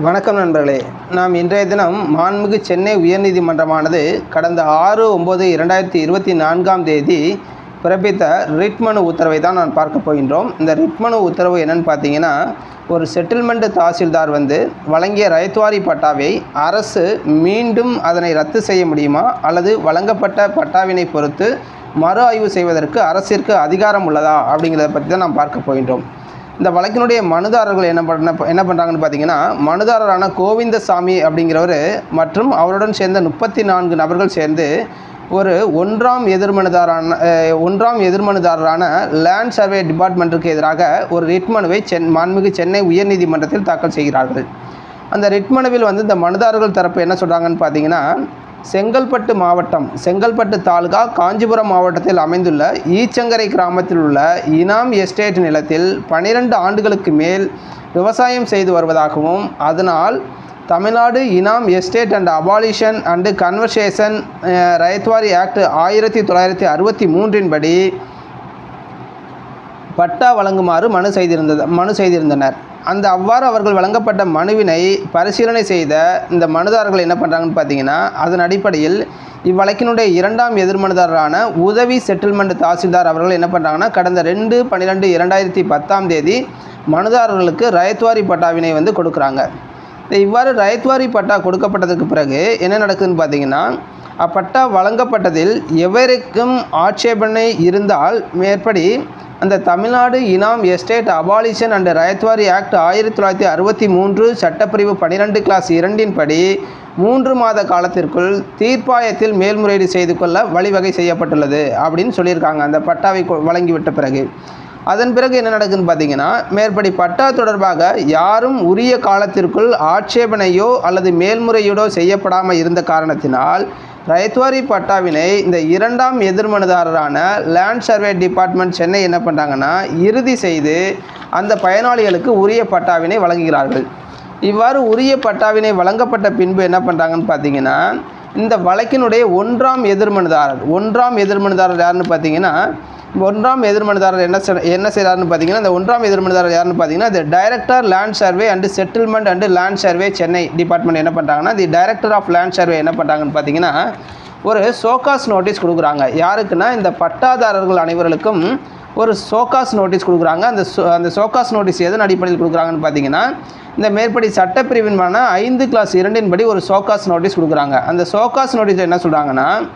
வணக்கம் நண்பர்களே. நாம் இன்றைய தினம் மாண்புமிகு சென்னை உயர்நீதிமன்றமானது கடந்த ஆறு ஒம்பது இரண்டாயிரத்தி இருபத்தி நான்காம் தேதி பிறப்பித்த ரிட் மனு உத்தரவை தான் நான் பார்க்க போகின்றோம். இந்த ரிட் மனு உத்தரவு என்னன்னு பார்த்தீங்கன்னா ஒரு செட்டில்மெண்ட் தாசில்தார் வந்து வழங்கிய ரைத்வாரி பட்டாவை அரசு மீண்டும் அதனை ரத்து செய்ய முடியுமா? அல்லது வழங்கப்பட்ட பட்டாவினை பொறுத்து மறு ஆய்வு செய்வதற்கு அரசிற்கு அதிகாரம் உள்ளதா? அப்படிங்கிறத பற்றி தான் நாம் பார்க்க போகின்றோம். இந்த வழக்கினுடைய மனுதாரர்கள் என்ன பண்ண என்ன பண்ணுறாங்கன்னு பார்த்தீங்கன்னா மனுதாரரான கோவிந்தசாமி அப்படிங்கிறவர் மற்றும் அவருடன் சேர்ந்த முப்பத்தி நான்கு நபர்கள் சேர்ந்து ஒரு ஒன்றாம் எதிர்மனுதாரான ஒன்றாம் எதிர்மனுதாரரான லேண்ட் சர்வே டிபார்ட்மெண்ட்டுக்கு எதிராக ஒரு ரிட் மனுவை சென் மாண்புமிகு சென்னை உயர்நீதிமன்றத்தில் தாக்கல் செய்கிறார்கள். அந்த ரிட் மனுவில் வந்து இந்த மனுதாரர்கள் தரப்பு என்ன சொல்கிறாங்கன்னு பார்த்தீங்கன்னா செங்கல்பட்டு மாவட்டம் செங்கல்பட்டு தாலுகா காஞ்சிபுரம் மாவட்டத்தில் அமைந்துள்ள ஈச்சங்கரை கிராமத்தில் உள்ள இனாம் எஸ்டேட் நிலத்தில் பனிரெண்டு ஆண்டுகளுக்கு மேல் விவசாயம் செய்து வருவதாகவும் அதனால் தமிழ்நாடு இனாம் estate and abolition and conversion ryotwari act ஆயிரத்தி தொள்ளாயிரத்தி அறுபத்தி மூன்றின்படி பட்டா வழங்குமாறு மனு செய்திருந்தது மனு செய்திருந்தனர். அந்த அவ்வாறு அவர்கள் வழங்கப்பட்ட மனுவினை பரிசீலனை செய்த இந்த மனுதாரர்கள் என்ன பண்ணுறாங்கன்னு பார்த்தீங்கன்னா அதன் அடிப்படையில் இவ்வழக்கினுடைய இரண்டாம் எதிர்மனுதாரரான உதவி செட்டில்மெண்ட் தாசில்தார் அவர்கள் என்ன பண்ணுறாங்கன்னா கடந்த ரெண்டு பன்னிரெண்டு இரண்டாயிரத்தி பத்தாம் தேதி மனுதாரர்களுக்கு ரயத்வாரி பட்டாவினை வந்து கொடுக்குறாங்க. இந்த இவ்வாறு ரயத்வாரி பட்டா கொடுக்கப்பட்டதுக்கு பிறகு என்ன நடக்குதுன்னு பார்த்தீங்கன்னா அப்பட்டா வழங்கப்பட்டதில் எவருக்கும் ஆட்சேபனை இருந்தால் மேற்படி அந்த தமிழ்நாடு இனாம் estate abolition and ryotwari act ஆயிரத்தி தொள்ளாயிரத்தி அறுபத்தி மூன்று சட்டப்பிரிவு பனிரெண்டு கிளாஸ் இரண்டின் படி மூன்று மாத காலத்திற்குள் தீர்ப்பாயத்தில் மேல்முறையீடு செய்து கொள்ள வழிவகை செய்யப்பட்டுள்ளது அப்படின்னு சொல்லியிருக்காங்க. அந்த பட்டாவை கொ- வழங்கிவிட்ட பிறகு. அதன் பிறகு என்ன நடக்குதுன்னு பார்த்தீங்கன்னா மேற்படி பட்டா தொடர்பாக யாரும் உரிய காலத்திற்குள் ஆட்சேபனையோ அல்லது மேல்முறையீடோ செய்யப்படாமல் இருந்த காரணத்தினால் ரைத்வாரி பட்டாவினை இந்த இரண்டாம் எதிர்மனுதாரரான லேண்ட் சர்வே டிபார்ட்மெண்ட் சென்னை என்ன பண்ணுறாங்கன்னா இறுதி செய்து அந்த பயனாளிகளுக்கு உரிய பட்டாவினை வழங்குகிறார்கள். இவ்வாறு உரிய பட்டாவினை வழங்கப்பட்ட பின்பு என்ன பண்ணுறாங்கன்னு பார்த்தீங்கன்னா இந்த வழக்கினுடைய ஒன்றாம் எதிர்மனுதாரர் ஒன்றாம் எதிர்மனுதாரர் யாருன்னு பார்த்தீங்கன்னா ஒன்றாம் எதிர்மனுதாரர் என்ன செய்- என்ன செய்கிறாருன்னு பார்த்தீங்கன்னா இந்த ஒன்றாம் எதிர்மனுதாரர் யாருன்னு பார்த்தீங்கன்னா அந்த director land survey and settlement and land survey Chennai department என்ன பண்ணுறாங்கன்னா the director of land survey என்ன பண்ணுறாங்கன்னு பார்த்தீங்கன்னா ஒரு சோகாஸ் நோட்டீஸ் கொடுக்குறாங்க. யாருக்குன்னா இந்த பட்டாதாரர்கள் அனைவர்களுக்கும் ஒரு சோகாஸ் நோட்டீஸ் கொடுக்குறாங்க. அந்த சோ- அந்த சோகாஸ் நோட்டீஸ் எதன் அடிப்படையில் கொடுக்குறாங்கன்னு பார்த்தீங்கன்னா இந்த மேற்படி சட்டப்பிரிவின்மான ஐந்து கிளாஸ் இரண்டின் படி ஒரு சோகாஸ் நோட்டீஸ் கொடுக்குறாங்க. அந்த சோகாஸ் நோட்டீஸ் என்ன சொல்கிறாங்கன்னா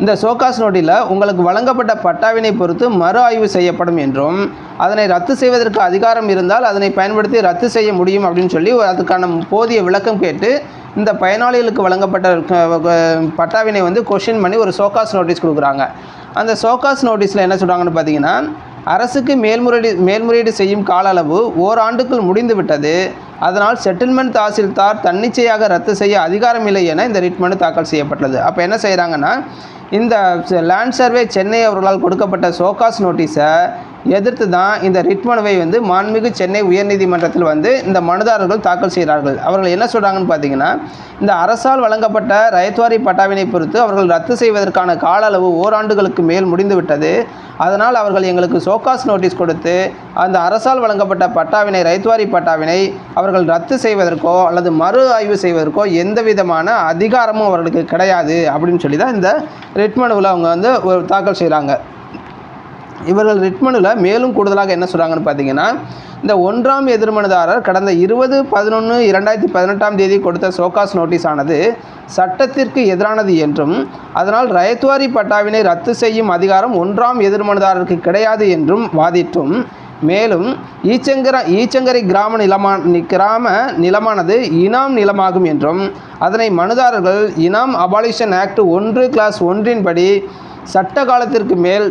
இந்த சோகாஸ் நோட்டில் உங்களுக்கு வழங்கப்பட்ட பட்டாவினை பொறுத்து மறு ஆய்வு செய்யப்படும் என்றும் அதனை ரத்து செய்வதற்கு அதிகாரம் இருந்தால் அதனை பயன்படுத்தி ரத்து செய்ய முடியும் அப்படின்னு சொல்லி ஒரு அதுக்கான போதிய விளக்கம் கேட்டு இந்த பயனாளிகளுக்கு வழங்கப்பட்ட பட்டாவினை வந்து கொஷின் பண்ணி ஒரு சோகாஸ் நோட்டீஸ் கொடுக்குறாங்க. அந்த சோகாஸ் நோட்டீஸில் என்ன சொல்கிறாங்கன்னு பார்த்தீங்கன்னா அரசுக்கு மேல்முறையீடு மேல்முறையீடு செய்யும் கால அளவு ஓராண்டுக்குள் முடிந்துவிட்டது அதனால் செட்டில்மெண்ட் தாசில்தார் தன்னிச்சையாக ரத்து செய்ய அதிகாரமில்லை என இந்த ரிட் மனு தாக்கல் செய்யப்பட்டது. அப்போ என்ன செய்கிறாங்கன்னா இந்த லேண்ட் சர்வே சென்னை அவர்களால் கொடுக்கப்பட்ட சோகாஸ் நோட்டீஸை எதிர்த்து தான் இந்த ரிட் மனுவை வந்து மாண்புமிகு சென்னை உயர்நீதிமன்றத்தில் வந்து இந்த மனுதாரர்கள் தாக்கல் செய்கிறார்கள். அவர்கள் என்ன சொல்கிறாங்கன்னு பார்த்தீங்கன்னா இந்த அரசால் வழங்கப்பட்ட ரயத்வாரி பட்டாவினை பொறுத்து அவர்கள் ரத்து செய்வதற்கான கால அளவு ஓராண்டுகளுக்கு மேல் முடிந்துவிட்டது. அதனால் அவர்கள் எங்களுக்கு சோகாஸ் நோட்டீஸ் கொடுத்து அந்த அரசால் வழங்கப்பட்ட பட்டாவினை ரைத்வாரி பட்டாவினை அவர்கள் ரத்து செய்வதற்கோ அல்லது மறு ஆய்வு செய்வதற்கோ எந்த விதமான அதிகாரமும் அவர்களுக்கு கிடையாது அப்படின்னு சொல்லி தான் இந்த ரிட் மனுவில் அவங்க வந்து ஒரு தாக்கல் செய்கிறாங்க இவர்கள் ரிட்மனுவில் மேலும் கூடுதலாக என்ன சொல்கிறாங்கன்னு பார்த்தீங்கன்னா இந்த ஒன்றாம் எதிர்மனுதாரர் கடந்த இருபது பதினொன்று இரண்டாயிரத்தி பதினெட்டாம் தேதி கொடுத்த சோகாஸ் நோட்டீஸ் ஆனது சட்டத்திற்கு எதிரானது என்றும் அதனால் ரயத்வாரி பட்டாவினை ரத்து செய்யும் அதிகாரம் ஒன்றாம் எதிர்மனுதாரருக்கு கிடையாது என்றும் வாதிட்டும். மேலும் ஈச்சங்கர ஈச்சங்கரை கிராம நிலமா நி- கிராம நிலமானது இனாம் நிலமாகும் என்றும் அதனை மனுதாரர்கள் இனாம் அபாலிஷன் ஆக்ட் ஒன்று கிளாஸ் ஒன்றின்படி சட்ட காலத்திற்கு மேல்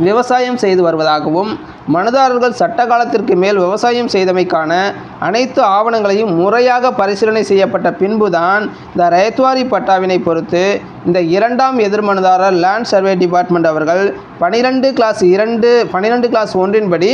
விவசாயம் செய்து வருவதாகவும் மனுதாரர்கள் சட்ட காலத்திற்கு மேல் விவசாயம் செய்தமைக்கான அனைத்து ஆவணங்களையும் முறையாக பரிசீலனை செய்யப்பட்ட பின்புதான் இந்த ரயத்வாரி பட்டாவினை பொறுத்து இந்த இரண்டாம் எதிர்மனுதாரர் லேண்ட் சர்வே டிபார்ட்மெண்ட் அவர்கள் பனிரெண்டு கிளாஸ் இரண்டு பன்னிரெண்டு கிளாஸ் ஒன்றின்படி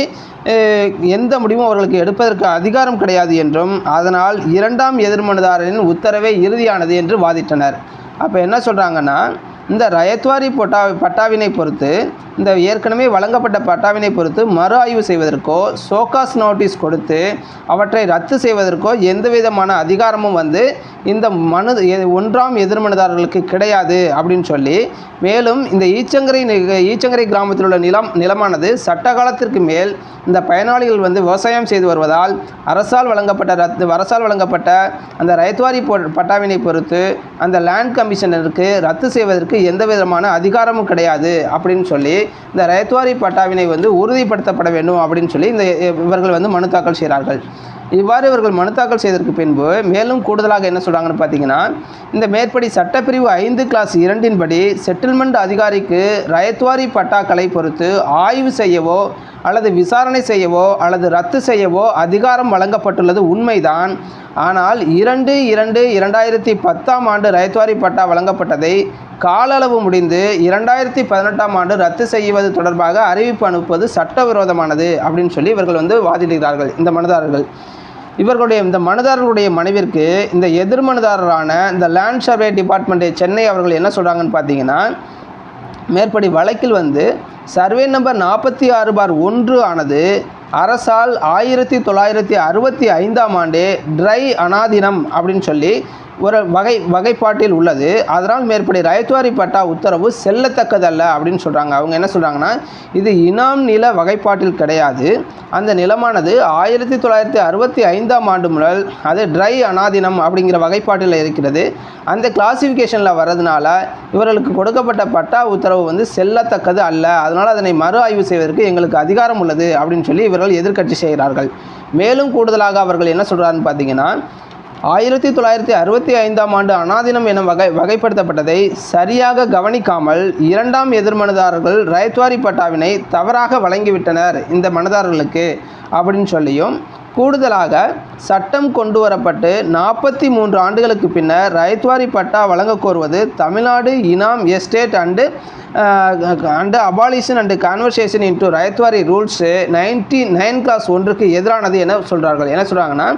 எந்த முடிவும் அவர்களுக்கு எடுப்பதற்கு அதிகாரம் கிடையாது என்றும் அதனால் இரண்டாம் எதிர்மனுதாரரின் உத்தரவே இறுதியானது என்று வாதிட்டனர். அப்போ என்ன சொல்கிறாங்கன்னா இந்த ரயத்வாரி பட்டா பட்டாவினை பொறுத்து இந்த ஏற்கனவே வழங்கப்பட்ட பட்டாவினை பொறுத்து மறு ஆய்வு செய்வதற்கோ சோகாஸ் நோட்டீஸ் கொடுத்து அவற்றை ரத்து செய்வதற்கோ எந்த விதமான அதிகாரமும் வந்து இந்த மனு ஒன்றாம் எதிர்மனுதாரர்களுக்கு கிடையாது அப்படின்னு சொல்லி மேலும் இந்த ஈச்சங்கரை ஈச்சங்கரை கிராமத்தில் உள்ள நிலம் நிலமானது சட்ட காலத்திற்கு மேல் இந்த பயனாளிகள் வந்து விவசாயம் செய்து வருவதால் அரசால் வழங்கப்பட்ட ரத்து அரசால் வழங்கப்பட்ட அந்த ரயத்வாரி பட்டாவினை பொறுத்து அந்த லேண்ட் கமிஷனருக்கு ரத்து செய்வதற்கு எந்த விதமான அதிகாரமும் கிடையாது அப்படின்னு சொல்லி இந்த ரயத்வாரி பட்டாவினை வந்து உறுதிப்படுத்தப்பட வேண்டும் அப்படின்னு சொல்லி இந்த இவர்கள் வந்து மனு தாக்கல் செய்கிறார்கள். இவ்வாறு இவர்கள் மனு தாக்கல் செய்ததற்கு பின்பு மேலும் கூடுதலாக என்ன சொல்கிறாங்கன்னு பார்த்தீங்கன்னா இந்த மேற்படி சட்டப்பிரிவு ஐந்து கிளாஸ் இரண்டின்படி செட்டில்மெண்ட் அதிகாரிக்கு ரயத்வாரி பட்டாக்களை பொறுத்து ஆய்வு செய்யவோ அல்லது விசாரணை செய்யவோ அல்லது ரத்து செய்யவோ அதிகாரம் வழங்கப்பட்டுள்ளது உண்மைதான். ஆனால் இரண்டு இரண்டு இரண்டாயிரத்தி பத்தாம் ஆண்டு ரயத்வாரி பட்டா வழங்கப்பட்டதை கால அளவு முடிந்து இரண்டாயிரத்தி பதினெட்டாம் ஆண்டு ரத்து செய்வது தொடர்பாக அறிவிப்பு அனுப்புவது சட்டவிரோதமானது அப்படின்னு சொல்லி இவர்கள் வந்து வாதிடுகிறார்கள் இந்த மனுதாரர்கள். இவர்களுடைய இந்த மனுதாரர்களுடைய மனைவிற்கு இந்த எதிர் மனுதாரரான இந்த லேண்ட் சர்வே டிபார்ட்மெண்ட் சென்னை அவர்கள் என்ன சொல்கிறாங்கன்னு பார்த்தீங்கன்னா மேற்படி வழக்கில் வந்து சர்வே நம்பர் நாற்பத்தி ஆறு பார் ஒன்று ஆனது அரசால் ஆயிரத்தி தொள்ளாயிரத்தி அறுபத்தி ஐந்தாம் ஆண்டு ட்ரை அனாதினம் அப்படின்னு சொல்லி ஒரு வகை வகைப்பாட்டில் உள்ளது. அதனால் மேற்படி ரயத்துவாரி பட்டா உத்தரவு செல்லத்தக்கதல்ல அப்படின்னு சொல்கிறாங்க அவங்க என்ன சொல்கிறாங்கன்னா இது இனாம் நில வகைப்பாட்டில் கிடையாது. அந்த நிலமானது ஆயிரத்தி தொள்ளாயிரத்தி அறுபத்தி ஐந்தாம் ஆண்டு முதல் அது ட்ரை அனாதினம் அப்படிங்கிற வகைப்பாட்டில் இருக்கிறது. அந்த கிளாசிஃபிகேஷனில் வர்றதுனால இவர்களுக்கு கொடுக்கப்பட்ட பட்டா உத்தரவு வந்து செல்லத்தக்கது அல்ல. அதனால் அதனை மறு ஆய்வு செய்வதற்கு எங்களுக்கு அதிகாரம் உள்ளது அப்படின்னு சொல்லி இவர்கள் எதிர்க்கட்சி செய்கிறார்கள். மேலும் கூடுதலாக அவர்கள் என்ன சொல்கிறாருன்னு பார்த்தீங்கன்னா ஆயிரத்தி தொள்ளாயிரத்தி அறுபத்தி ஐந்தாம் ஆண்டு அனாதினம் என வகை வகைப்படுத்தப்பட்டதை சரியாக கவனிக்காமல் இரண்டாம் எதிர்மனதாரர்கள் ரயத்வாரி பட்டாவினை தவறாக வழங்கிவிட்டனர் இந்த மனுதாரர்களுக்கு அப்படின்னு சொல்லியும் கூடுதலாக சட்டம் கொண்டு வரப்பட்டு நாற்பத்தி மூன்று ஆண்டுகளுக்கு பின்னர் ரயத்வாரி பட்டா வழங்க கோருவது தமிழ்நாடு இனாம் estate and and abolition and conversion into ryotwari rules ninety nine class ஒன்றுக்கு எதிரானது என சொல்கிறார்கள் என்ன சொல்கிறாங்கன்னா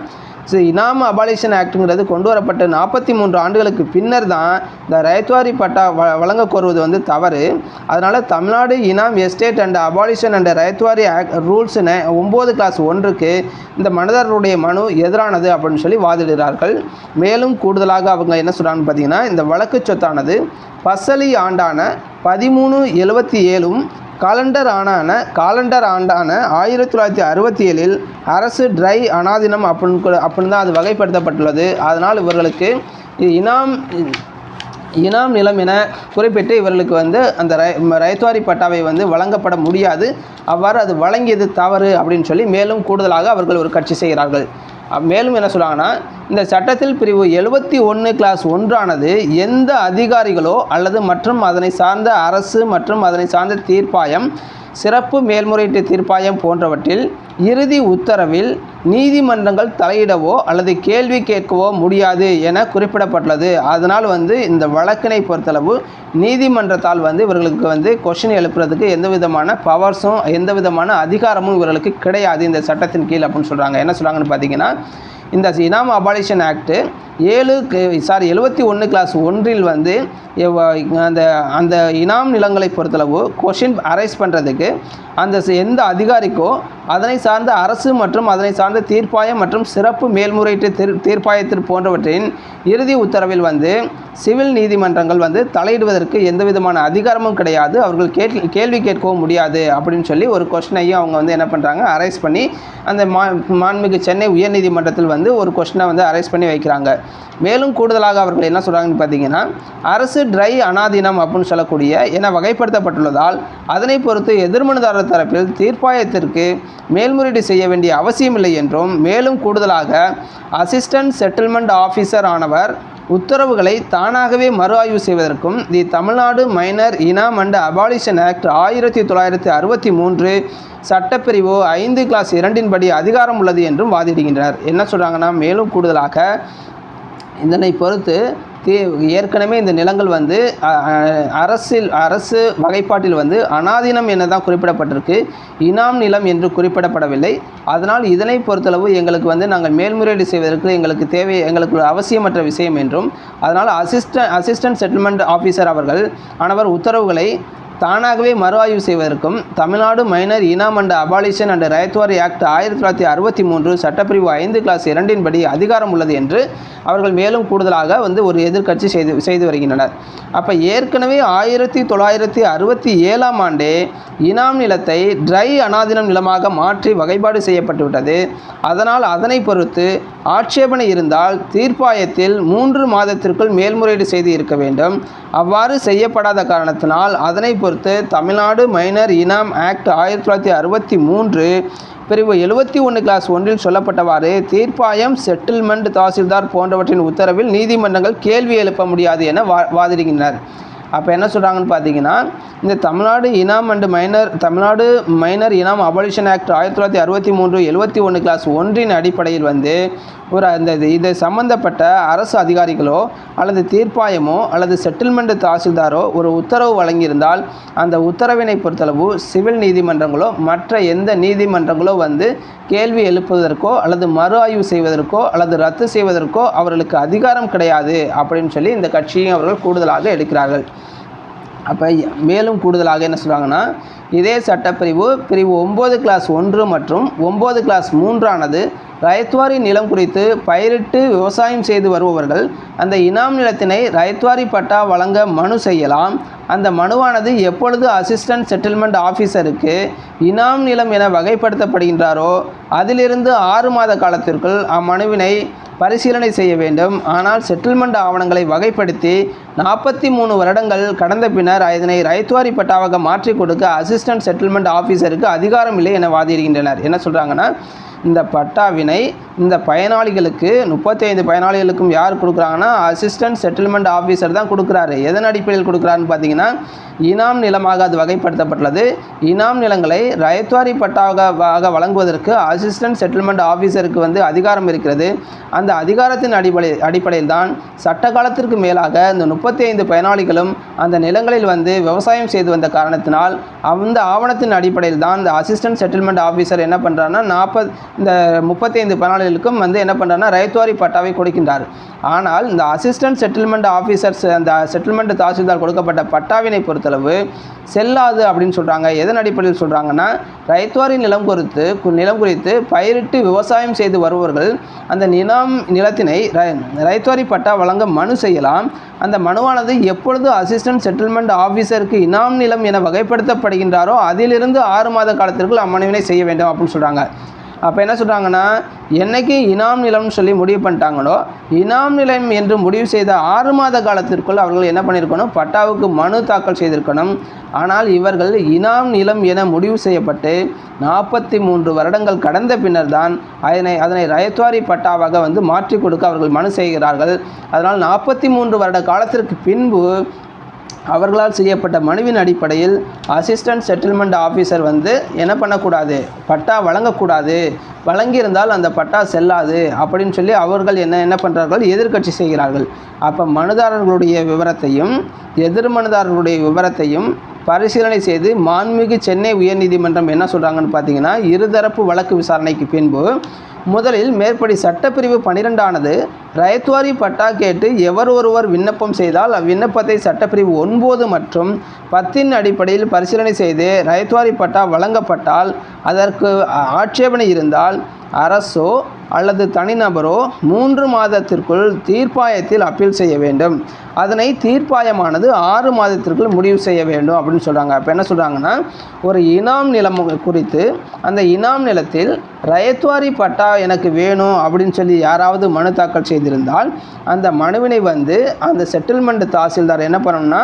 ஸோ இனாம் அபாலிஷன் ஆக்ட்டுங்கிறது கொண்டு வரப்பட்ட நாற்பத்தி மூன்று ஆண்டுகளுக்கு பின்னர் தான் இந்த ரயத்வாரி பட்டா வ வழங்க கோருவது வந்து தவறு. அதனால் தமிழ்நாடு இனாம் estate and abolition and ryotwari act rules ஒம்பது கிளாஸ் ஒன்றுக்கு இந்த மனிதர்களுடைய மனு எதிரானது அப்படின்னு சொல்லி வாதிடுகிறார்கள். மேலும் கூடுதலாக அவங்க என்ன சொல்கிறாங்கன்னு பார்த்தீங்கன்னா இந்த வழக்கு சொத்தானது பசலி ஆண்டான பதிமூணு எழுபத்தி ஏழும் காலண்டர் ஆண்டான காலண்டர் ஆண்டான ஆயிரத்தி தொள்ளாயிரத்தி அறுபத்தி ஏழில் அரசு ட்ரை அனாதினம் அப்படின்னு அப்படின்னு தான் அது வகைப்படுத்தப்பட்டுள்ளது. அதனால் இவர்களுக்கு இனாம் இனாம் நிலம் என குறிப்பிட்டு இவர்களுக்கு வந்து அந்த ரை ரயத்வாரி பட்டாவை வந்து வழங்கப்பட முடியாது. அவ்வாறு அது வழங்கியது தவறு அப்படின்னு சொல்லி மேலும் கூடுதலாக அவர்கள் ஒரு கட்சி செய்கிறார்கள். மேலும் என்ன சொல்கிறாங்கன்னா இந்த சட்டத்தில் பிரிவு எழுபத்தி ஒன்று கிளாஸ் ஒன்றானது எந்த அதிகாரிகளோ அல்லது மற்றும் அதனை சார்ந்த அரசு மற்றும் அதனை சார்ந்த தீர்ப்பாயம் சிறப்பு மேல்முறையீட்டு தீர்ப்பாயம் போன்றவற்றில் இறுதி உத்தரவில் நீதிமன்றங்கள் தலையிடவோ அல்லது கேள்வி கேட்கவோ முடியாது என குறிப்பிடப்பட்டுள்ளது. அதனால் வந்து இந்த வழக்கினை பொறுத்தளவு நீதிமன்றத்தால் வந்து இவர்களுக்கு வந்து கொஷின் எழுப்புறதுக்கு எந்த விதமான பவர்ஸும் எந்த விதமான அதிகாரமும் இவர்களுக்கு கிடையாது இந்த சட்டத்தின் கீழ் அப்படின்னு சொல்கிறாங்க என்ன சொல்கிறாங்கன்னு பார்த்தீங்கன்னா இந்த இனாம் அபாலிஷன் ஆக்ட்டு ஏழு சாரி எழுபத்தி ஒன்று கிளாஸ் ஒன்றில் வந்து அந்த அந்த இனாம் நிலங்களை பொறுத்தளவு கொஷின் அரைஸ் பண்ணுறதுக்கு அந்த எந்த அதிகாரிக்கோ அதனை சார்ந்த அரசு மற்றும் அதனை சார்ந்த தீர்ப்பாயம் மற்றும் சிறப்பு மேல்முறையீட்டு தீர் தீர்ப்பாயத்தில் போன்றவற்றின் இறுதி உத்தரவில் வந்து சிவில் நீதிமன்றங்கள் வந்து தலையிடுவதற்கு எந்த விதமான அதிகாரமும் கிடையாது. அவர்கள் கேட் கேள்வி கேட்கவும் முடியாது அப்படின்னு சொல்லி ஒரு கொஷினையும் அவங்க வந்து என்ன பண்ணுறாங்க அரைஸ் பண்ணி அந்த மா மாண்புமிகு சென்னை உயர்நீதிமன்றத்தில் வந்து ஒரு கொஸ்டினை வந்து அரைஸ் பண்ணி வைக்கிறாங்க. மேலும் கூடுதலாக அவர்கள் என்ன சொல்கிறாங்கன்னு பார்த்தீங்கன்னா அரசு ட்ரை அனாதீனம் அப்படின்னு சொல்லக்கூடிய என வகைப்படுத்தப்பட்டுள்ளதால் அதனை பொறுத்து எதிர்மனுதாரர் தரப்பில் தீர்ப்பாயத்திற்கு மேல்முறையீடு செய்ய வேண்டிய அவசியமில்லை என்றும் மேலும் கூடுதலாக அசிஸ்டன்ட் செட்டில்மெண்ட் ஆஃபீஸர் ஆனவர் உத்தரவுகளை தானாகவே மறு ஆய்வு செய்வதற்கும் the Tamil Nadu minor Inam and abolition act ஆயிரத்தி தொள்ளாயிரத்தி அறுபத்தி மூன்று சட்டப்பிரிவு ஐந்து கிளாஸ் இரண்டின்படி அதிகாரம் உள்ளது என்றும் வாதிடுகின்றனர். என்ன சொல்கிறாங்கன்னா மேலும் கூடுதலாக இதனை பொறுத்து தீ ஏற்கனவே இந்த நிலங்கள் வந்து அரசில் அரசு வகைப்பாட்டில் வந்து அனாதீனம் என தான் குறிப்பிடப்பட்டிருக்கு இனாம் நிலம் என்று குறிப்பிடப்படவில்லை. அதனால் இதனை பொறுத்தளவு எங்களுக்கு வந்து நாங்கள் மேல்முறையீடு செய்வதற்கு எங்களுக்கு தேவை எங்களுக்கு அவசியமற்ற விஷயம் என்றும் அதனால் அசிஸ்ட அசிஸ்டன்ட் செட்டில்மெண்ட் ஆஃபீஸர் அவர்கள் ஆனவர் உத்தரவுகளை தானாகவே மறு ஆய்வு செய்வதற்கும் Tamil Nadu minor Inam and abolition and ryotwari act ஆயிரத்தி தொள்ளாயிரத்தி அறுபத்தி மூன்று சட்டப்பிரிவு ஐந்து கிளாஸ் இரண்டின்படி அதிகாரம் உள்ளது என்று அவர்கள் மேலும் கூடுதலாக வந்து ஒரு எதிர்க்கட்சி செய்து செய்து வருகின்றனர். அப்போ ஏற்கனவே ஆயிரத்தி தொள்ளாயிரத்தி அறுபத்தி ஏழாம் ஆண்டே இனாம் நிலத்தை ட்ரை அனாதினம் நிலமாக மாற்றி வகைப்பாடு செய்யப்பட்டுவிட்டது. அதனால் அதனை பொறுத்து ஆட்சேபனை இருந்தால் தீர்ப்பாயத்தில் மூன்று மாதத்திற்குள் மேல்முறையீடு செய்து இருக்க வேண்டும். அவ்வாறு செய்யப்படாத காரணத்தினால் அதனை பொறுத்து தமிழ்நாடு மைனர் இனாம் ஆக்ட் ஆயிரத்தி தொள்ளாயிரத்தி அறுபத்தி மூன்று பிரிவு எழுபத்தி ஒன்று கிளாஸ் ஒன்றில் சொல்லப்பட்டவாறு தீர்ப்பாயம் செட்டில்மெண்ட் தாசில்தார் போன்றவற்றின் உத்தரவில் நீதிமன்றங்கள் கேள்வி எழுப்ப முடியாது என வா வாதிடுகின்றனர். அப்போ என்ன சொல்கிறாங்கன்னு பார்த்தீங்கன்னா இந்த Tamil Nadu Inam and minor Tamil Nadu minor Inam abolition act ஆயிரத்தி தொள்ளாயிரத்தி அறுபத்தி மூன்று எழுபத்தி ஒன்று கிளாஸ் ஒன்றின் அடிப்படையில் வந்து ஒரு அந்த இது சம்பந்தப்பட்ட அரசு அதிகாரிகளோ அல்லது தீர்ப்பாயமோ அல்லது செட்டில்மெண்ட் தாசில்தாரோ ஒரு உத்தரவு வழங்கியிருந்தால் அந்த உத்தரவினை பொறுத்தளவு சிவில் நீதிமன்றங்களோ மற்ற எந்த நீதிமன்றங்களோ வந்து கேள்வி எழுப்புவதற்கோ அல்லது மறு ஆய்வு செய்வதற்கோ அல்லது ரத்து செய்வதற்கோ அவர்களுக்கு அதிகாரம் கிடையாது அப்படின்னு சொல்லி இந்த கட்சியும் அவர்கள் கூடுதலாக எடுக்கிறார்கள். அப்போ மேலும் கூடுதலாக என்ன சொல்கிறாங்கன்னா இதே சட்டப்பிரிவு பிரிவு ஒம்பது கிளாஸ் ஒன்று மற்றும் ஒம்பது கிளாஸ் மூன்றானது ரயத்வாரி நிலம் குறித்து பயிரிட்டு விவசாயம் செய்து வருபவர்கள் அந்த இனாம் நிலத்தினை ரயத்வாரி பட்டா வழங்க மனு செய்யலாம். அந்த மனுவானது எப்பொழுது அசிஸ்டன்ட் செட்டில்மெண்ட் ஆஃபீஸருக்கு இனாம் நிலம் என வகைப்படுத்தப்படுகின்றாரோ அதிலிருந்து ஆறு மாத காலத்திற்குள் அம்மனுவினை பரிசீலனை செய்ய வேண்டும். ஆனால் செட்டில்மெண்ட் ஆவணங்களை வகைப்படுத்தி நாற்பத்தி மூணு வருடங்கள் கடந்த பின்னர் இதனை ரைத்வாரி பட்டாவாக மாற்றிக் கொடுக்க அசிஸ்டன்ட் செட்டில்மெண்ட் ஆஃபீஸருக்கு அதிகாரம் இல்லை என வாதிடுகின்றனர். என்ன சொல்கிறாங்கன்னா இந்த பட்டாவினை இந்த பயனாளிகளுக்கு முப்பத்தைந்து பயனாளிகளுக்கும் யார் கொடுக்குறாங்கன்னா அசிஸ்டன்ட் செட்டில்மெண்ட் ஆஃபீஸர் தான் கொடுக்குறாரு. எதன் அடிப்படையில் கொடுக்குறாருன்னு பார்த்தீங்கன்னா இனாம் நிலமாக அது வகைப்படுத்தப்பட்டுள்ளது. இனாம் நிலங்களை ரயத்வாரி பட்டாவாக வழங்குவதற்கு அசிஸ்டன்ட் செட்டில்மெண்ட் ஆஃபீஸருக்கு வந்து அதிகாரம் இருக்கிறது. அந்த அதிகாரத்தின் அடிப்படை அடிப்படையில் தான் சட்ட காலத்திற்கு மேலாக இந்த முப்பத்தி ஐந்து பயனாளிகளும் அந்த நிலங்களில் வந்து விவசாயம் செய்து வந்த காரணத்தினால் அந்த ஆவணத்தின் அடிப்படையில் தான் இந்த அசிஸ்டன்ட் செட்டில்மெண்ட் ஆஃபீஸர் என்ன பண்ணுறான்னா நாற்பது இந்த முப்பத்தைந்து பயனாளிகளுக்கும் வந்து என்ன பண்ணுறாருன்னா ரைத்வாரி பட்டாவை கொடுக்கின்றார். ஆனால் இந்த அசிஸ்டன்ட் செட்டில்மெண்ட் ஆஃபீஸர்ஸ் அந்த செட்டில்மெண்ட் தாசில்தார் கொடுக்கப்பட்ட பட்டாவினை பொறுத்தளவு செல்லாது அப்படின்னு சொல்கிறாங்க எதன் அடிப்படையில் சொல்கிறாங்கன்னா ரைத்வாரி நிலம் குறித்து நிலம் குறித்து பயிரிட்டு விவசாயம் செய்து வருபவர்கள் அந்த நிலம் நிலத்தினை ரை- ரைத்வாரி பட்டா வழங்க மனு செய்யலாம். அந்த மனுவானது எப்பொழுது அசிஸ்டன்ட் செட்டில்மெண்ட் ஆஃபீஸருக்கு இனாம் நிலம் என வகைப்படுத்தப்படுகின்றாரோ அதிலிருந்து ஆறு மாத காலத்திற்குள் அம்மனுவினை செய்ய வேண்டும் அப்படின்னு சொல்கிறாங்க அப்போ என்ன சொல்கிறாங்கன்னா என்னைக்கு இனாம் நிலம்னு சொல்லி முடிவு பண்ணிட்டாங்களோ இனாம் நிலம் என்று முடிவு செய்த ஆறு மாத காலத்திற்குள் அவர்கள் என்ன பண்ணியிருக்கணும்? பட்டாவுக்கு மனு தாக்கல் செய்திருக்கணும். ஆனால் இவர்கள் இனாம் நிலம் என முடிவு செய்யப்பட்டு நாற்பத்தி மூன்று வருடங்கள் கடந்த பின்னர் தான் அதனை அதனை ரயத்வாரி பட்டாவாக வந்து மாற்றி கொடுக்க அவர்கள் மனு செய்கிறார்கள். அதனால் நாற்பத்தி மூன்று வருட காலத்திற்கு பின்பு அவர்களால் செய்யப்பட்ட மனுவின் அடிப்படையில் அசிஸ்டன்ட் செட்டில்மெண்ட் ஆஃபீஸர் வந்து என்ன பண்ணக்கூடாது? பட்டா வழங்கக்கூடாது. வழங்கியிருந்தால் அந்த பட்டா செல்லாது அப்படின்னு சொல்லி அவர்கள் என்ன என்ன பண்ணுறார்கள் எதிர்க்கட்சி செய்கிறார்கள். அப்போ மனுதாரர்களுடைய விவரத்தையும் எதிர் மனுதாரர்களுடைய விவரத்தையும் பரிசீலனை செய்து மாண்புமிகு சென்னை உயர்நீதிமன்றம் என்ன சொல்கிறாங்கன்னு பார்த்தீங்கன்னா இருதரப்பு வழக்கு விசாரணைக்கு பின்பு முதலில் மேற்படி சட்டப்பிரிவு பனிரெண்டானது ரயத்வாரி பட்டா கேட்டு எவர் ஒருவர் விண்ணப்பம் செய்தால் அவ்விண்ணப்பத்தை சட்டப்பிரிவு ஒன்பது மற்றும் பத்தின் அடிப்படையில் பரிசீலனை செய்து ரயத்வாரி பட்டா வழங்கப்பட்டால் அதற்கு ஆட்சேபனை இருந்தால் அரசோ அல்லது தனிநபரோ மூன்று மாதத்திற்குள் தீர்ப்பாயத்தில் அப்பீல் செய்ய வேண்டும். அதனை தீர்ப்பாயமானது ஆறு மாதத்திற்குள் முடிவு செய்ய வேண்டும் அப்படின்னு சொல்கிறாங்க அப்போ என்ன சொல்கிறாங்கன்னா ஒரு இனாம் நிலம் குறித்து அந்த இனாம் நிலத்தில் ரயத்வாரி பட்டா எனக்கு வேணும் அப்படின்னு சொல்லி யாராவது மனு தாக்கல் செய்திருந்தால் அந்த மனுவினை வந்து அந்த செட்டில்மெண்ட் தாசில்தார் என்ன பண்ணணும்னா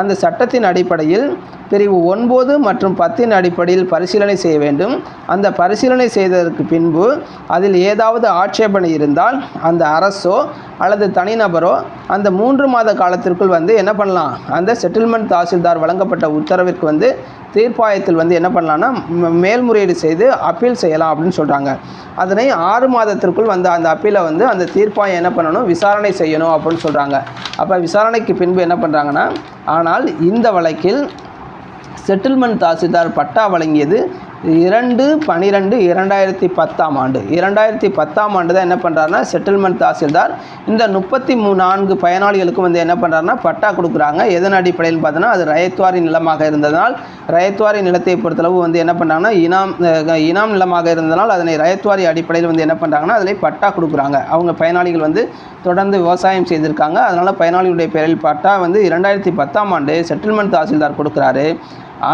அந்த சட்டத்தின் அடிப்படையில் பிரிவு ஒன்பது மற்றும் பத்தின் அடிப்படையில் பரிசீலனை செய்ய வேண்டும். அந்த பரிசீலனை செய்ததற்கு பின்பு அதில் ஏதாவது ஏதாவது ஆட்சேபனை இருந்தால் அந்த அரசோ அல்லது தனிநபரோ அந்த மூன்று மாத காலத்திற்குள் வந்து என்ன பண்ணலாம்? அந்த செட்டில்மெண்ட் தாசில்தார் வழங்கப்பட்ட உத்தரவிற்கு வந்து தீர்ப்பாயத்தில் வந்து என்ன பண்ணலாம்னா மேல்முறையீடு செய்து அப்பீல் செய்யலாம் அப்படின்னு சொல்கிறாங்க அதனை ஆறு மாதத்திற்குள் வந்து அந்த அப்பீலை வந்து அந்த தீர்ப்பாயம் என்ன பண்ணணும்? விசாரணை செய்யணும் அப்படின்னு சொல்கிறாங்க அப்போ விசாரணைக்கு பின்பு என்ன பண்ணுறாங்கன்னா ஆனால் இந்த வழக்கில் செட்டில்மெண்ட் தாசில்தார் பட்டா வழங்கியது இரண்டு பன்னிரெண்டு இரண்டாயிரத்தி பத்தாம் ஆண்டு. இரண்டாயிரத்தி பத்தாம் ஆண்டு தான் என்ன பண்ணுறாருன்னா செட்டில்மெண்ட் தாசில்தார். இந்த முப்பத்தி மூ நான்கு பயனாளிகளுக்கு வந்து என்ன பண்ணுறாருன்னா பட்டா கொடுக்குறாங்க. எதன் அடிப்படையில் பார்த்தோன்னா அது ரயத்வாரி நிலமாக இருந்ததனால் ரயத்வாரி நிலத்தை பொறுத்தளவு வந்து என்ன பண்ணுறாங்கன்னா இனாம் இனாம் நிலமாக இருந்ததனால் அதனை ரயத்வாரி அடிப்படையில் வந்து என்ன பண்ணுறாங்கன்னா அதில் பட்டா கொடுக்குறாங்க. அவங்க பயனாளிகள் வந்து தொடர்ந்து விவசாயம் செய்திருக்காங்க. அதனால் பயனாளிகளுடைய பெயரில் பட்டா வந்து இரண்டாயிரத்தி பத்தாம் ஆண்டு செட்டில்மெண்ட் தாசில்தார் கொடுக்குறாரு.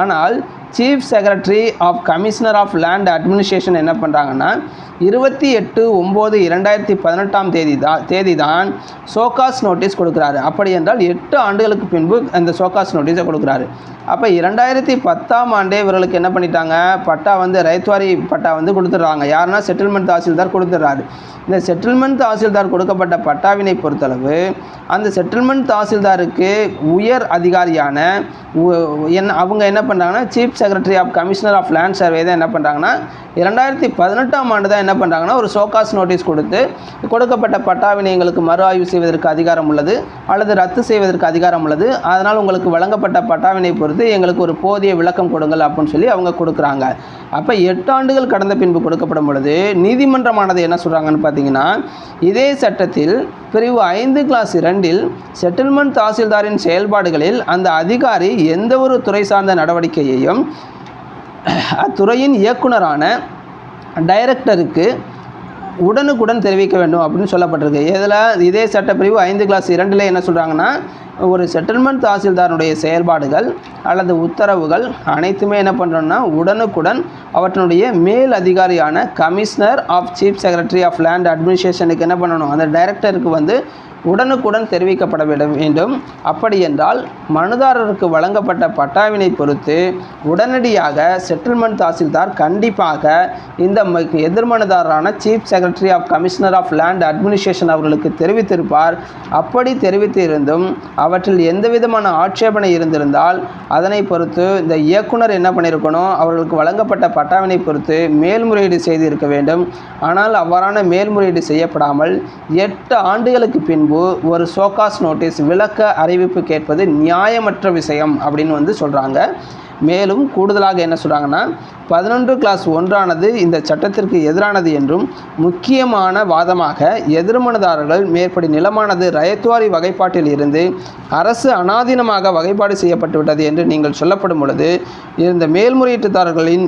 ஆனால் chief secretary of commissioner of land administration என்ன பண்ணுறாங்கன்னா இருபத்தி எட்டு ஒம்பது இரண்டாயிரத்தி பதினெட்டாம் தேதி தான் தேதி தான் சோகாஸ் நோட்டீஸ் கொடுக்குறாரு. அப்படி என்றால் எட்டு ஆண்டுகளுக்கு பின்பு அந்த சோகாஸ் நோட்டீஸை கொடுக்குறாரு. அப்போ இரண்டாயிரத்தி பத்தாம் ஆண்டே இவர்களுக்கு என்ன பண்ணிட்டாங்க? பட்டா வந்து ரைத்வாரி பட்டா வந்து கொடுத்துட்றாங்க. யாருன்னா செட்டில்மெண்ட் தாசில்தார் கொடுத்துட்றாரு. இந்த செட்டில்மெண்ட் தாசில்தார் கொடுக்கப்பட்ட பட்டாவினை பொறுத்தளவு அந்த செட்டில்மெண்ட் தாசில்தாருக்கு உயர் அதிகாரியான உ- என்ன அவங்க என்ன பண்ணுறாங்கன்னா chief secretary of commissioner of land survey தான் என்ன பண்ணுறாங்கன்னா இரண்டாயிரத்தி பதினெட்டாம் ஆண்டு தான் என்ன பண்ணுறாங்கன்னா ஒரு சோகாஸ் நோட்டீஸ் கொடுத்து கொடுக்கப்பட்ட பட்டாவினை எங்களுக்கு மறு ஆய்வு செய்வதற்கு அதிகாரம் உள்ளது அல்லது ரத்து செய்வதற்கு அதிகாரம் உள்ளது. அதனால் உங்களுக்கு வழங்கப்பட்ட பட்டாவினை பொறுத்து எங்களுக்கு ஒரு போதிய விளக்கம் கொடுங்கள் அப்படின்னு சொல்லி அவங்க கொடுக்குறாங்க. அப்போ எட்டு ஆண்டுகள் கடந்த பின்பு கொடுக்கப்படும் பொழுது நீதிமன்றமானது என்ன சொல்கிறாங்கன்னு பார்த்தீங்கன்னா இதே சட்டத்தில் பிரிவு ஐந்து கிளாஸ் இரண்டில் செட்டில்மெண்ட் தாசில்தாரின் செயல்பாடுகளில் அந்த அதிகாரி எந்த ஒரு துறை சார்ந்த நடவடிக்கையையும் அத்துறையின் இயக்குனரான டைரக்டருக்கு உடனுக்குடன் தெரிவிக்க வேண்டும் அப்படின்னு சொல்லப்பட்டிருக்கு. இதில் இதே சட்டப்பிரிவு ஐந்து கிளாஸ் இரண்டில் என்ன சொல்கிறாங்கன்னா ஒரு செட்டில்மெண்ட் தாசில்தாருடைய செயல்பாடுகள் அல்லது உத்தரவுகள் அனைத்துமே என்ன பண்ணுறோம்னா உடனுக்குடன் அவற்றினுடைய மேல் அதிகாரியான commissioner of chief secretary of land அட்மினிஸ்ட்ரேஷனுக்கு என்ன பண்ணணும் அந்த டைரக்டருக்கு வந்து உடனுக்குடன் தெரிவிக்கப்பட வேண்டும் அப்படியென்றால் மனுதாரருக்கு வழங்கப்பட்ட பட்டாவினை பொறுத்து உடனடியாக செட்டில்மெண்ட் தாசில்தார் கண்டிப்பாக இந்த ம- எதிர்மனுதாரரான chief secretary of commissioner of land administration அவர்களுக்கு தெரிவித்திருப்பார். அப்படி தெரிவித்து இருந்தும் அவற்றில் எந்த விதமான ஆட்சேபனை இருந்திருந்தால் அதனை பொறுத்து இந்த இயக்குனர் என்ன பண்ணியிருக்கணும்? அவர்களுக்கு வழங்கப்பட்ட பட்டாவினை பொறுத்து மேல்முறையீடு செய்திருக்க வேண்டும். ஆனால் அவ்வாறான மேல்முறையீடு செய்யப்படாமல் எட்டு ஆண்டுகளுக்கு பின்பு ஒரு சோகாஸ் நோட்டீஸ் விளக்க அறிவிப்பு கேட்பது நியாயமற்ற விஷயம் அப்படின்னு வந்து சொல்கிறாங்க மேலும் கூடுதலாக என்ன சொல்கிறாங்கன்னா பதினொன்று கிளாஸ் ஒன்றானது இந்த சட்டத்திற்கு எதிரானது என்றும் முக்கியமான வாதமாக எதிர்மனுதாரர்கள் மேற்படி நிலமானது ரயத்துவாரி வகைப்பாட்டில் இருந்து அரசு அனாதீனமாக வகைப்பாடு செய்யப்பட்டுவிட்டது என்று நீங்கள் சொல்லப்படும் பொழுது இந்த மேல்முறையீட்டுதாரர்களின்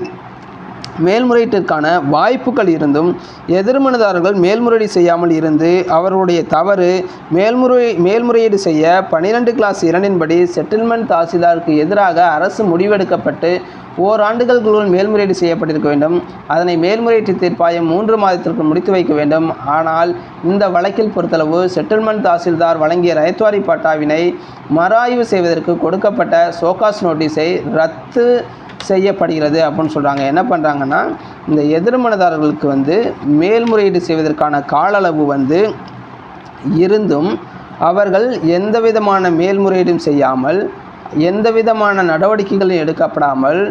மேல்முறையீட்டிற்கான வாய்ப்புகள் இருந்தும் எதிர்மனுதாரர்கள் மேல்முறையீடு செய்யாமல் இருந்து அவர்களுடைய தவறு மேல்முறை மேல்முறையீடு செய்ய பன்னிரெண்டு கிளாஸ் இரண்டின்படி செட்டில்மெண்ட் தாசில்தாருக்கு எதிராக அரசு முடிவெடுக்கப்பட்டு ஓராண்டுகளுக்குள் மேல்முறையீடு செய்யப்பட்டிருக்க வேண்டும். அதனை மேல்முறையீட்டு தீர்ப்பாயம் மூன்று மாதத்திற்கு முடித்து வைக்க வேண்டும். ஆனால் இந்த வழக்கில் பொறுத்தளவு செட்டில்மெண்ட் தாசில்தார் வழங்கிய ரயத்வாரி பட்டாவினை ஆய்வு செய்வதற்கு கொடுக்கப்பட்ட சோகாஸ் நோட்டீஸை ரத்து செய்யப்படுகிறது அப்படின்னு சொல்கிறாங்க என்ன பண்ணுறாங்கன்னா இந்த எதிர்மனதாரர்களுக்கு வந்து மேல்முறையீடு செய்வதற்கான கால அளவு வந்து இருந்தும் அவர்கள் எந்த விதமான மேல்முறையீடும் செய்யாமல் எந்த விதமான நடவடிக்கைகளும் எடுக்கப்படாமல்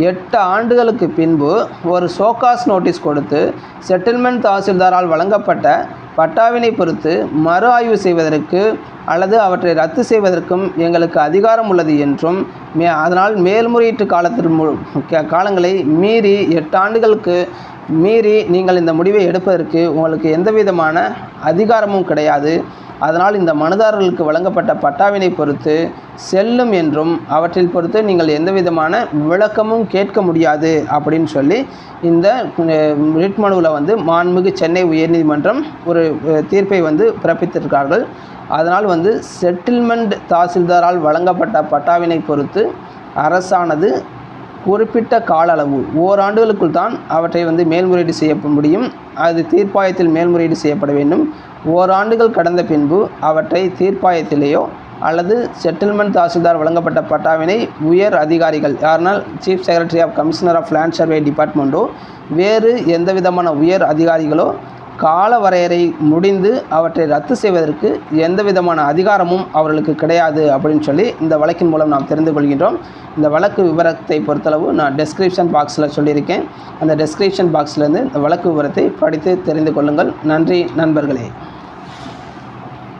எட்டு ஆண்டுகளுக்கு பின்பு ஒரு சோகாஸ் நோட்டீஸ் கொடுத்து செட்டில்மெண்ட் தாசில்தாரால் வழங்கப்பட்ட பட்டாவினை பொறுத்து மறு ஆய்வு செய்வதற்கு அல்லது அவற்றை ரத்து செய்வதற்கும் எங்களுக்கு அதிகாரம் உள்ளது என்றும் மே அதனால் மேல்முறையீட்டு காலத்திற்கு மு காலங்களை மீறி எட்டு ஆண்டுகளுக்கு மீறி நீங்கள் இந்த முடிவை எடுப்பதற்கு உங்களுக்கு எந்த விதமான அதிகாரமும் கிடையாது. அதனால் இந்த மனுதாரர்களுக்கு வழங்கப்பட்ட பட்டாவினை பொறுத்து செல்லும் என்றும் அவற்றில் பொறுத்து நீங்கள் எந்த விதமான விளக்கமும் கேட்க முடியாது அப்படின்னு சொல்லி இந்த ரிட் மனுவில் வந்து மாண்புமிகு சென்னை உயர்நீதிமன்றம் ஒரு தீர்ப்பை வந்து பிறப்பித்திருக்கார்கள் அதனால் வந்து செட்டில்மெண்ட் தாசில்தாரால் வழங்கப்பட்ட பட்டாவினை பொறுத்து அரசானது குறிப்பிட்ட கால அளவு ஓராண்டுகளுக்குள் தான் அவற்றை வந்து மேல்முறையீடு செய்ய முடியும். அது தீர்ப்பாயத்தில் மேல்முறையீடு செய்யப்பட வேண்டும். ஓராண்டுகள் கடந்த பின்பு அவற்றை தீர்ப்பாயத்திலேயோ அல்லது செட்டில்மெண்ட் தாசில்தார் வழங்கப்பட்ட பட்டாவினை உயர் அதிகாரிகள் யாருனால் chief secretary of commissioner of land survey டிபார்ட்மெண்ட்டோ வேறு எந்த விதமான உயர் அதிகாரிகளோ கால வரையறை முடிந்து அவற்றை ரத்து செய்வதற்கு எந்த விதமான அதிகாரமும் அவர்களுக்கு கிடையாது அப்படின்னு சொல்லி இந்த வழக்கின் மூலம் நாம் தெரிந்து கொள்கின்றோம். இந்த வழக்கு விவரத்தை பொறுத்தளவு நான் டெஸ்கிரிப்ஷன் பாக்ஸில் சொல்லியிருக்கேன். அந்த டெஸ்கிரிப்ஷன் பாக்ஸ்லேருந்து இந்த வழக்கு விவரத்தை படித்து தெரிந்து கொள்ளுங்கள். நன்றி நண்பர்களே.